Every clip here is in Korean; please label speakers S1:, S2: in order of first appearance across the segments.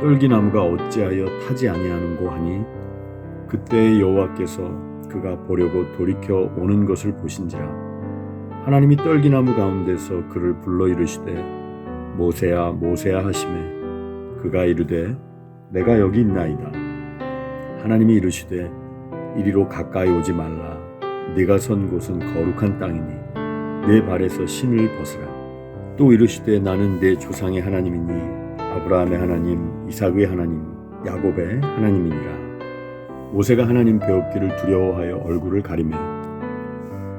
S1: 떨기나무가 어찌하여 타지 아니하는고 하니 그때 여호와께서 그가 보려고 돌이켜 오는 것을 보신지라. 하나님이 떨기나무 가운데서 그를 불러 이르시되 모세야 모세야 하심에 그가 이르되 내가 여기 있나이다. 하나님이 이르시되 이리로 가까이 오지 말라. 네가 선 곳은 거룩한 땅이니 내 발에서 신을 벗으라. 또 이르시되 나는 내 조상의 하나님이니 아브라함의 하나님, 이삭의 하나님, 야곱의 하나님이니라. 모세가 하나님 배웁기를 두려워하여 얼굴을 가리매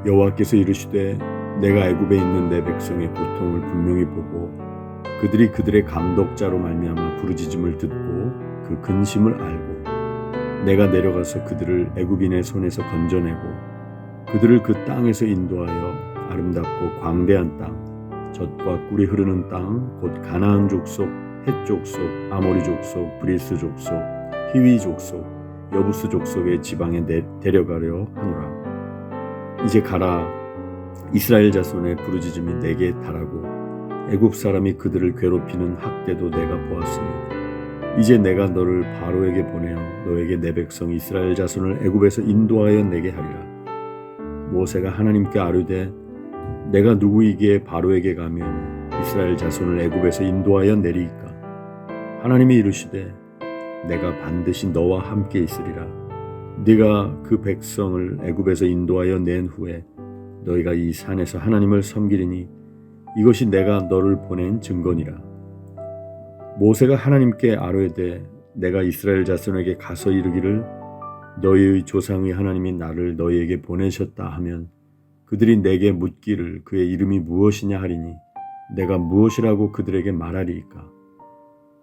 S1: 여호와께서 이르시되 내가 애굽에 있는 내 백성의 고통을 분명히 보고 그들이 그들의 감독자로 말미암아 부르짖음을 듣고 그 근심을 알고 내가 내려가서 그들을 애굽인의 손에서 건져내고 그들을 그 땅에서 인도하여 아름답고 광대한 땅 젖과 꿀이 흐르는 땅 곧 가나안 족속 헷 족 속, 아모리 족 속, 브리스 족 속, 히위 족 속, 여부스 족 속의 지방에 내, 데려가려 하노라. 이제 가라. 이스라엘 자손의 부르짖음이 내게 달하고 애굽 사람이 그들을 괴롭히는 학대도 내가 보았으니 이제 내가 너를 바로에게 보내어 너에게 내 백성 이스라엘 자손을 애굽에서 인도하여 내게 하리라. 모세가 하나님께 아뢰되 내가 누구이기에 바로에게 가면 이스라엘 자손을 애굽에서 인도하여 내리이까 하나님이 이르시되 내가 반드시 너와 함께 있으리라. 네가 그 백성을 애굽에서 인도하여 낸 후에 너희가 이 산에서 하나님을 섬기리니 이것이 내가 너를 보낸 증거니라. 모세가 하나님께 아뢰되 내가 이스라엘 자손에게 가서 이르기를 너희의 조상의 하나님이 나를 너희에게 보내셨다 하면 그들이 내게 묻기를 그의 이름이 무엇이냐 하리니 내가 무엇이라고 그들에게 말하리이까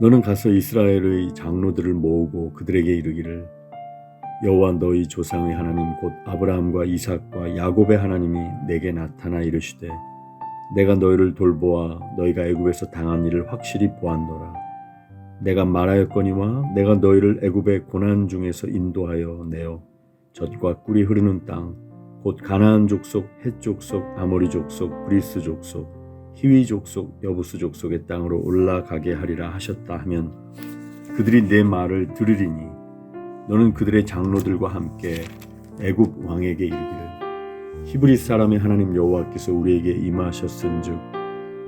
S1: 너는 가서 이스라엘의 장로들을 모으고 그들에게 이르기를 여호와 너희 조상의 하나님 곧 아브라함과 이삭과 야곱의 하나님이 내게 나타나 이르시되 내가 너희를 돌보아 너희가 애굽에서 당한 일을 확실히 보았노라. 내가 말하였거니와 내가 너희를 애굽의 고난 중에서 인도하여 내어 젖과 꿀이 흐르는 땅, 곧 가나안 족속, 헷 족속, 아모리 족속, 브리스 족속, 히위 족 속, 여부스 족속의 땅으로 올라가게 하리라 하셨다 하면 그들이 내 말을 들으리니 너는 그들의 장로들과 함께 애굽 왕에게 이르기를 히브리 사람의 하나님 여호와께서 우리에게 임하셨은즉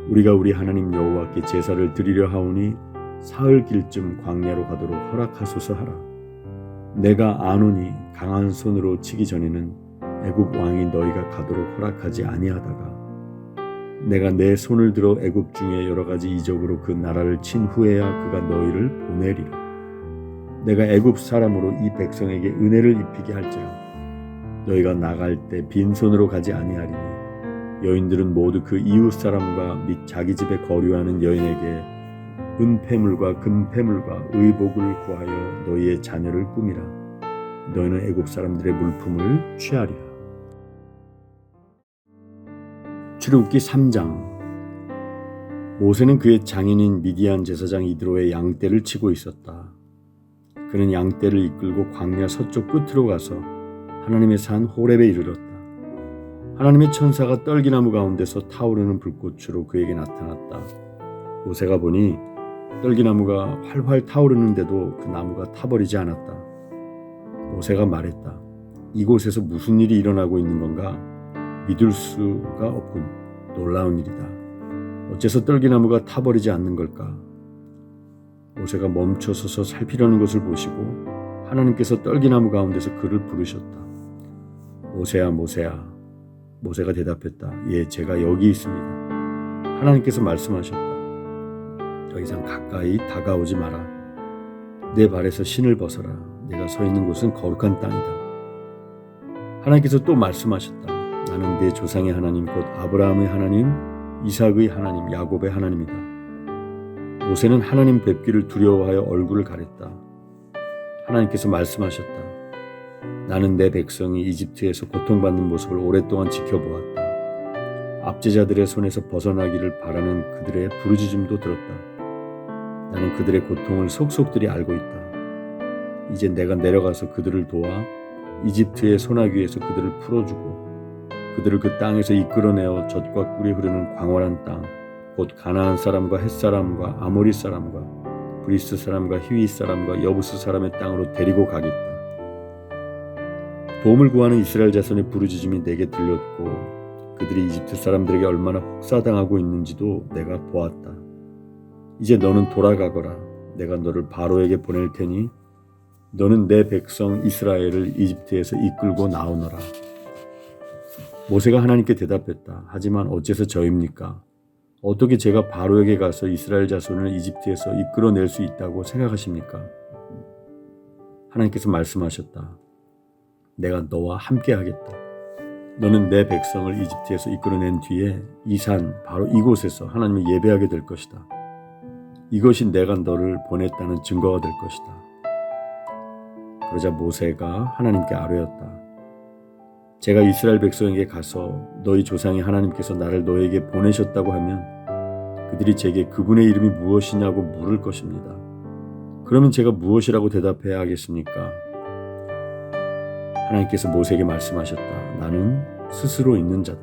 S1: 우리가 우리 하나님 여호와께 제사를 드리려 하오니 사흘 길쯤 광야로 가도록 허락하소서 하라. 내가 아노니 강한 손으로 치기 전에는 애굽 왕이 너희가 가도록 허락하지 아니하다가 내가 내 손을 들어 애굽 중에 여러 가지 이적으로 그 나라를 친 후에야 그가 너희를 보내리라. 내가 애굽 사람으로 이 백성에게 은혜를 입히게 할지라. 너희가 나갈 때 빈손으로 가지 아니하리니 여인들은 모두 그 이웃 사람과 및 자기 집에 거류하는 여인에게 은폐물과 금폐물과 의복을 구하여 너희의 자녀를 꾸미라. 너희는 애굽 사람들의 물품을 취하리라. 출애굽기 3장 모세는 그의 장인인 미디안 제사장 이드로의 양떼를 치고 있었다. 그는 양떼를 이끌고 광야 서쪽 끝으로 가서 하나님의 산 호렙에 이르렀다. 하나님의 천사가 떨기나무 가운데서 타오르는 불꽃으로 그에게 나타났다. 모세가 보니 떨기나무가 활활 타오르는데도 그 나무가 타버리지 않았다. 모세가 말했다. 이곳에서 무슨 일이 일어나고 있는 건가? 믿을 수가 없군. 놀라운 일이다. 어째서 떨기나무가 타버리지 않는 걸까? 모세가 멈춰서서 살피려는 것을 보시고 하나님께서 떨기나무 가운데서 그를 부르셨다. 모세야 모세야 모세가 대답했다. 예 제가 여기 있습니다. 하나님께서 말씀하셨다. 더 이상 가까이 다가오지 마라. 내 발에서 신을 벗어라. 내가 서 있는 곳은 거룩한 땅이다. 하나님께서 또 말씀하셨다. 나는 내 조상의 하나님 곧 아브라함의 하나님, 이삭의 하나님, 야곱의 하나님이다. 모세는 하나님 뵙기를 두려워하여 얼굴을 가렸다. 하나님께서 말씀하셨다. 나는 내 백성이 이집트에서 고통받는 모습을 오랫동안 지켜보았다. 압제자들의 손에서 벗어나기를 바라는 그들의 부르짖음도 들었다. 나는 그들의 고통을 속속들이 알고 있다. 이제 내가 내려가서 그들을 도와 이집트의 소나기에서 그들을 풀어주고 그들을 그 땅에서 이끌어내어 젖과 꿀이 흐르는 광활한 땅, 곧 가나안 사람과 햇 사람과 아모리 사람과 브리스 사람과 히위 사람과 여부스 사람의 땅으로 데리고 가겠다. 도움을 구하는 이스라엘 자손의 부르짖음이 내게 들렸고 그들이 이집트 사람들에게 얼마나 혹사당하고 있는지도 내가 보았다. 이제 너는 돌아가거라. 내가 너를 바로에게 보낼 테니 너는 내 백성 이스라엘을 이집트에서 이끌고 나오너라. 모세가 하나님께 대답했다. 하지만 어째서 저입니까? 어떻게 제가 바로에게 가서 이스라엘 자손을 이집트에서 이끌어낼 수 있다고 생각하십니까? 하나님께서 말씀하셨다. 내가 너와 함께 하겠다. 너는 내 백성을 이집트에서 이끌어낸 뒤에 이 산 바로 이곳에서 하나님을 예배하게 될 것이다. 이것이 내가 너를 보냈다는 증거가 될 것이다. 그러자 모세가 하나님께 아뢰었다. 제가 이스라엘 백성에게 가서 너희 조상의 하나님께서 나를 너에게 보내셨다고 하면 그들이 제게 그분의 이름이 무엇이냐고 물을 것입니다. 그러면 제가 무엇이라고 대답해야 하겠습니까? 하나님께서 모세에게 말씀하셨다. 나는 스스로 있는 자다.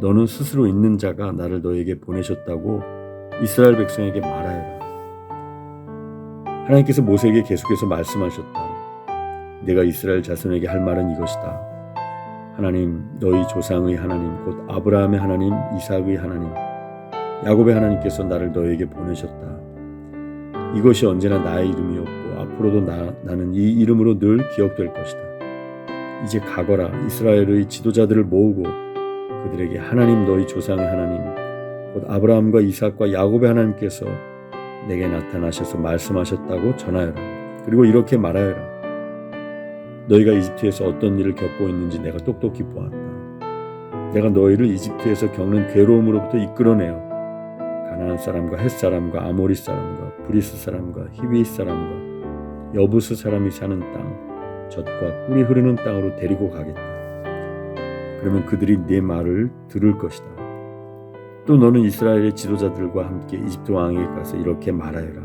S1: 너는 스스로 있는 자가 나를 너에게 보내셨다고 이스라엘 백성에게 말하여라. 하나님께서 모세에게 계속해서 말씀하셨다. 내가 이스라엘 자손에게 할 말은 이것이다. 하나님, 너희 조상의 하나님, 곧 아브라함의 하나님, 이삭의 하나님, 야곱의 하나님께서 나를 너에게 보내셨다. 이것이 언제나 나의 이름이었고 앞으로도 나, 나는 이 이름으로 늘 기억될 것이다. 이제 가거라 이스라엘의 지도자들을 모으고 그들에게 하나님 너희 조상의 하나님 곧 아브라함과 이삭과 야곱의 하나님께서 내게 나타나셔서 말씀하셨다고 전하여라. 그리고 이렇게 말하여라. 너희가 이집트에서 어떤 일을 겪고 있는지 내가 똑똑히 보았다. 내가 너희를 이집트에서 겪는 괴로움으로부터 이끌어내어 가나안 사람과 햇 사람과 아모리 사람과 브리스 사람과 히비 사람과 여부스 사람이 사는 땅, 젖과 꿀이 흐르는 땅으로 데리고 가겠다. 그러면 그들이 네 말을 들을 것이다. 또 너는 이스라엘의 지도자들과 함께 이집트 왕에게 가서 이렇게 말하여라.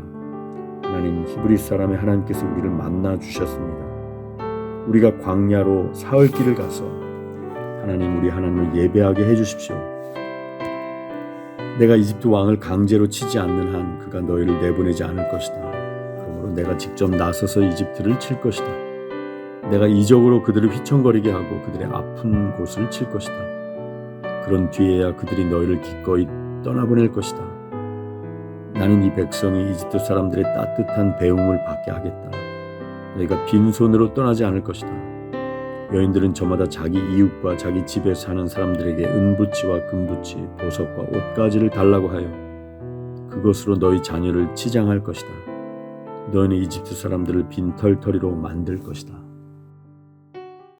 S1: 하나님 히브리 사람의 하나님께서 우리를 만나 주셨습니다. 우리가 광야로 사흘 길을 가서 하나님 우리 하나님을 예배하게 해 주십시오. 내가 이집트 왕을 강제로 치지 않는 한 그가 너희를 내보내지 않을 것이다. 그러므로 내가 직접 나서서 이집트를 칠 것이다. 내가 이적으로 그들을 휘청거리게 하고 그들의 아픈 곳을 칠 것이다. 그런 뒤에야 그들이 너희를 기꺼이 떠나보낼 것이다. 나는 이 백성이 이집트 사람들의 따뜻한 배웅을 받게 하겠다. 너희가 빈손으로 떠나지 않을 것이다. 여인들은 저마다 자기 이웃과 자기 집에 사는 사람들에게 은부치와 금부치, 보석과 옷가지를 달라고 하여 그것으로 너희 자녀를 치장할 것이다. 너희는 이집트 사람들을 빈털터리로 만들 것이다.